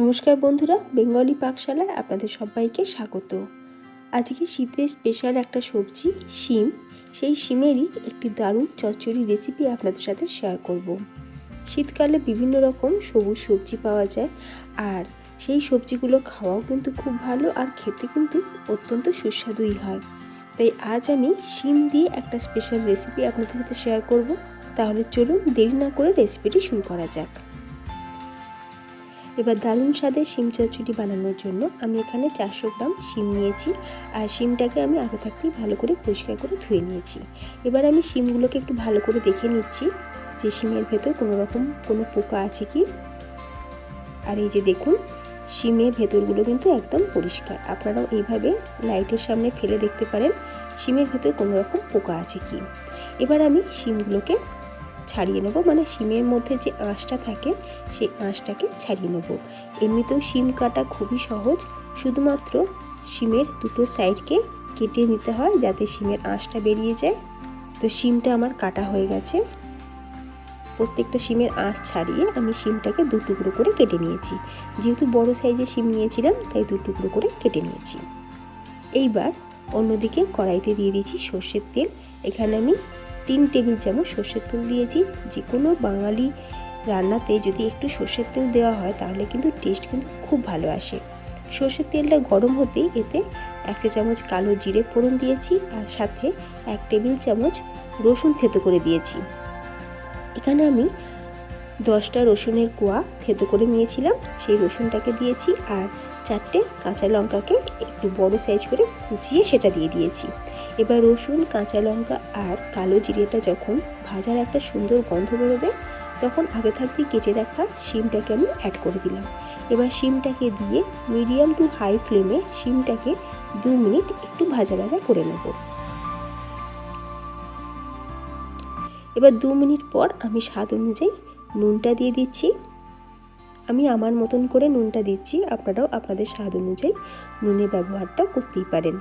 নমস্কার বন্ধুরা, বেঙ্গলি পাকশালায় আপনাদের সবাইকে স্বাগত। আজকে শীতের স্পেশাল একটা সবজি, শিম। সেই শিমেরই একটি দারুণ চচ্চড়ি রেসিপি আপনাদের সাথে শেয়ার করব। শীতকালে বিভিন্ন রকম সবুজ সবজি পাওয়া যায় আর সেই সবজিগুলো খাওয়াও কিন্তু খুব ভালো আর খেতে কিন্তু অত্যন্ত সুস্বাদুই হয়। তাই আজ আমি শিম দিয়ে একটা স্পেশাল রেসিপি আপনাদের সাথে শেয়ার করব। তাহলে চলুন দেরি না করে রেসিপিটি শুরু করা যাক। এবার দারুণ স্বাদের শিম চচ্চড়ি বানানোর জন্য আমি এখানে চারশো গ্রাম শিম নিয়েছি আর শিমটাকে আমি আগে থাকতেই ভালো করে পরিষ্কার করে ধুয়ে নিয়েছি। এবার আমি শিমগুলোকে একটু ভালো করে দেখে নিচ্ছি যে শিমের ভেতর কোনো রকম কোনো পোকা আছে কি। আর এই যে দেখুন, শিমের ভেতরগুলো কিন্তু একদম পরিষ্কার। আপনারাও এইভাবে লাইটের সামনে ফেলে দেখতে পারেন, শিমের ভেতর কোনো রকম পোকা আছে কি। এবার আমি শিমগুলোকে ছাড়িয়ে নেব। মানে শিমের মধ্যে যে আঁশটা থাকে, সেই আঁশটাকে ছাড়িয়ে নেব। এমনিতেও শিম কাটা খুবই সহজ। শুধুমাত্র শিমের দুটো সাইডকে কেটে নিতে হয় যাতে শিমের আঁশটা বেরিয়ে যায়। তো শিমটা আমার কাটা হয়ে গেছে। প্রত্যেকটা শিমের আঁশ ছাড়িয়ে আমি শিমটাকে দু টুকরো করে কেটে নিয়েছি। যেহেতু বড় সাইজের শিম নিয়েছিলাম, তাই দু টুকরো করে কেটে নিয়েছি। এইবার অন্যদিকে কড়াইতে দিয়ে দিয়েছি সর্ষের তেল। এখানে আমি তিন টেবিল চামচ সর্ষের তেল দিয়েছি। যে কোনো বাঙালি রান্নাতে যদি একটু সর্ষের তেল দেওয়া হয়, তাহলে কিন্তু টেস্ট কিন্তু খুব ভালো আসে। সর্ষের তেলটা গরম হতেই এতে এক চা চামচ কালো জিরে ফোড়ন দিয়েছি আর সাথে এক টেবিল চামচ রসুন থেতো করে দিয়েছি। এখানে আমি দশটা রসুনের কোয়া থেতো করে নিয়েছিলাম। সেই রসুনটাকে দিয়েছি আর চারটে কাঁচা লঙ্কাকে একটু বড় সাইজ করে কুচিয়ে সেটা দিয়ে দিয়েছি। এবার রসুন, কাঁচা লঙ্কা আর কালো জিরেটা যখন ভাজার একটা সুন্দর গন্ধ বেরোবে, তখন আগে থাকতে কেটে রাখা শিমটাকে আমি অ্যাড করে দিলাম। এবার শিমটাকে দিয়ে মিডিয়াম টু হাই ফ্লেমে শিমটাকে দু মিনিট একটু ভাজা ভাজা করে নেব। এবার দু মিনিট পর আমি স্বাদ অনুযায়ী নুনটা দিয়ে দিচ্ছি। আমি আমার মতন করে নুনটা দিচ্ছি। আপনারাও আপনাদের স্বাদ অনুযায়ী নুনের ব্যবহারটা করতেই পারেন।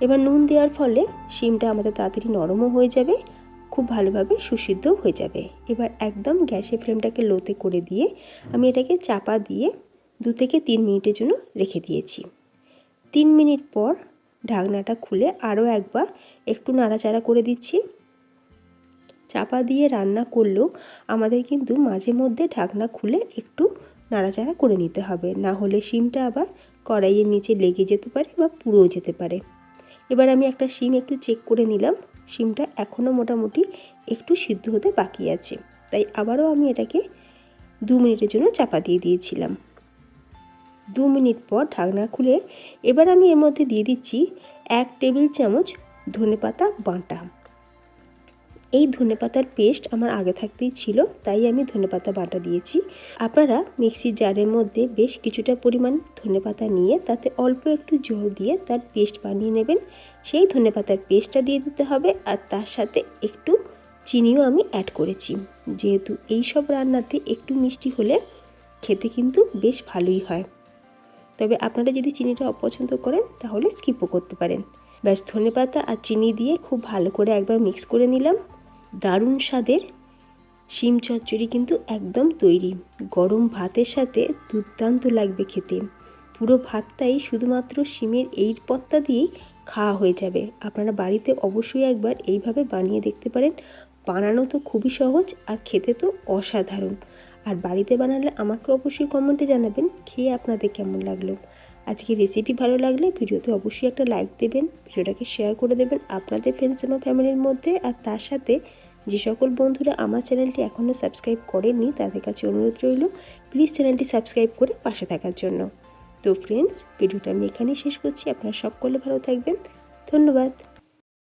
এবার নুন দেওয়ার ফলে শিমটা আমাদের তাড়াতাড়ি নরমও হয়ে যাবে, খুব ভালোভাবে সুসিদ্ধও হয়ে যাবে। এবার একদম গ্যাসের ফ্লেমটাকে লোতে করে দিয়ে আমি এটাকে চাপা দিয়ে দু থেকে তিন মিনিটের জন্য রেখে দিয়েছি। তিন মিনিট পর ঢাকনাটা খুলে আরও একবার একটু নাড়াচাড়া করে দিচ্ছি। চাপা দিয়ে রান্না করলেও আমাদের কিন্তু মাঝে মধ্যে ঢাকনা খুলে একটু নাড়াচাড়া করে নিতে হবে। না হলে শিমটা আবার কড়াইয়ের নিচে লেগে যেতে পারে বা পুড়েও যেতে পারে। এবার আমি একটা শিম একটু চেক করে নিলাম। শিমটা এখনও মোটামুটি একটু সিদ্ধ হতে বাকি আছে। তাই আবারও আমি এটাকে দু মিনিটের জন্য চাপা দিয়ে দিয়েছিলাম। দু মিনিট পর ঢাকনা খুলে এবার আমি এর মধ্যে দিয়ে দিচ্ছি এক টেবিল চামচ ধনে পাতা বাটা। এই ধনেপাতার পেস্ট আমার আগে থাকতেই ছিল, তাই আমি ধনেপাতা বাটা দিয়েছি। আপনারা মিক্সির জারের মধ্যে বেশ কিছুটা পরিমাণ ধনেপাতা নিয়ে তাতে অল্প একটু জল দিয়ে তার পেস্ট বানিয়ে নেবেন। সেই ধনেপাতার পেস্টটা দিয়ে দিতে হবে আর তার সাথে একটু চিনিও আমি অ্যাড করেছি। যেহেতু এই সব রান্নাতে একটু মিষ্টি হলে খেতে কিন্তু বেশ ভালোই হয়। তবে আপনারা যদি চিনিটা অপছন্দ করেন, তাহলে স্কিপও করতে পারেন। ব্যাস ধনেপাতা আর চিনি দিয়ে খুব ভালো করে একবার মিক্স করে নিলাম। দারুণ স্বাদের শিম চচ্চড়ি কিন্তু একদম তৈরি। গরম ভাতের সাথে দুর্দান্ত লাগবে খেতে। পুরো ভাতটাই শুধুমাত্র শিমের এই পত্তা দিয়েই খাওয়া হয়ে যাবে। আপনারা বাড়িতে অবশ্যই একবার এইভাবে বানিয়ে দেখতে পারেন। বানানো তো খুবই সহজ আর খেতে তো অসাধারণ। আর বাড়িতে বানালে আমাকে অবশ্যই কমেন্টে জানাবেন, খেয়ে আপনাদের কেমন লাগল? আজকে রেসিপি ভালো লাগলে ভিডিওতে অবশ্যই একটা লাইক দেবেন, ভিডিওটাকে শেয়ার করে দেবেন আপনাদের ফ্রেন্ডস এবং ফ্যামিলির মধ্যে আর তার সাথে যে সকল বন্ধুরা আমার চ্যানেলটি এখনও সাবস্ক্রাইব করেননি, তাদের কাছে অনুরোধ রইল প্লিজ চ্যানেলটি সাবস্ক্রাইব করে পাশে থাকার জন্য। তো ফ্রেন্ডস ভিডিওটা আমি এখানেই শেষ করছি। আপনারা সকলে ভালো থাকবেন। ধন্যবাদ।